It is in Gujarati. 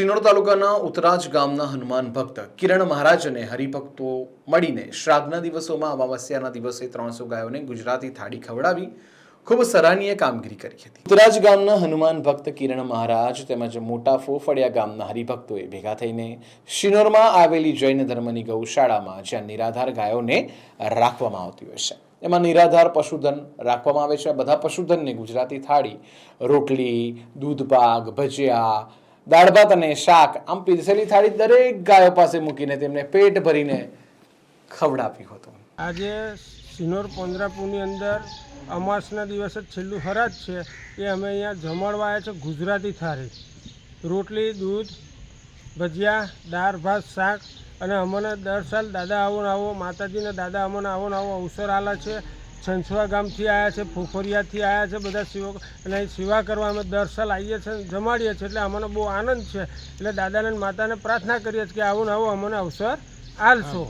શિનોર તાલુકાના ઉતરાજ ગામના હનુમાન ભક્ત કિરણ મહારાજ અને હરિભક્તો મળીને શ્રાદ્ધના દિવસોમાં અમાવસ્યાના દિવસે ત્રણસો ગાયોને ગુજરાતી થાળી ખવડાવી ખૂબ સરાહનીય કામગીરી કરી હતી. ઉતરાજ ગામના હનુમાન ભક્ત કિરણ મહારાજ તેમજ મોટા ફોફળિયા ગામના હરિભક્તોએ ભેગા થઈને શિનોરમાં આવેલી જૈન ધર્મની ગૌશાળામાં જ્યાં નિરાધાર ગાયોને રાખવામાં આવતી હોય છે. એમાં નિરાધાર પશુધન રાખવામાં આવે છે. બધા પશુધનને ગુજરાતી થાળી, રોટલી, દૂધપાક, ભજીયા દાળ ભાત અને શાક આમ પીરસેલી થાળી દરેક ગાયો પાસે મૂકીને તેમને પેટ ભરીને ખવડાવ્યું હતું. આજે સિનોર પંદરાપુરની અંદર અમાસના દિવસે છેલ્લું હરાજ છે એ અમે અહીંયા જમાડવા આવ્યા છે ગુજરાતી થાળી. રોટલી, દૂધ, ભજીયા, દાળ, ભાત, શાક અને અમને દર સાલ દાદા આવો આવો, માતાજીના દાદા અમને આવો આવો અવસર આલા છે. છંછવા ગામથી આવ્યા છે, ફુફરિયાથી આવ્યા છે, બધા સેવકો અને અહીં સેવા કરવા અમે દર આવીએ છીએ જમાડીએ છીએ. એટલે અમને બહુ આનંદ છે. એટલે દાદાને માતાને પ્રાર્થના કરીએ છીએ કે આવું ને આવો અમને અવસર આલશો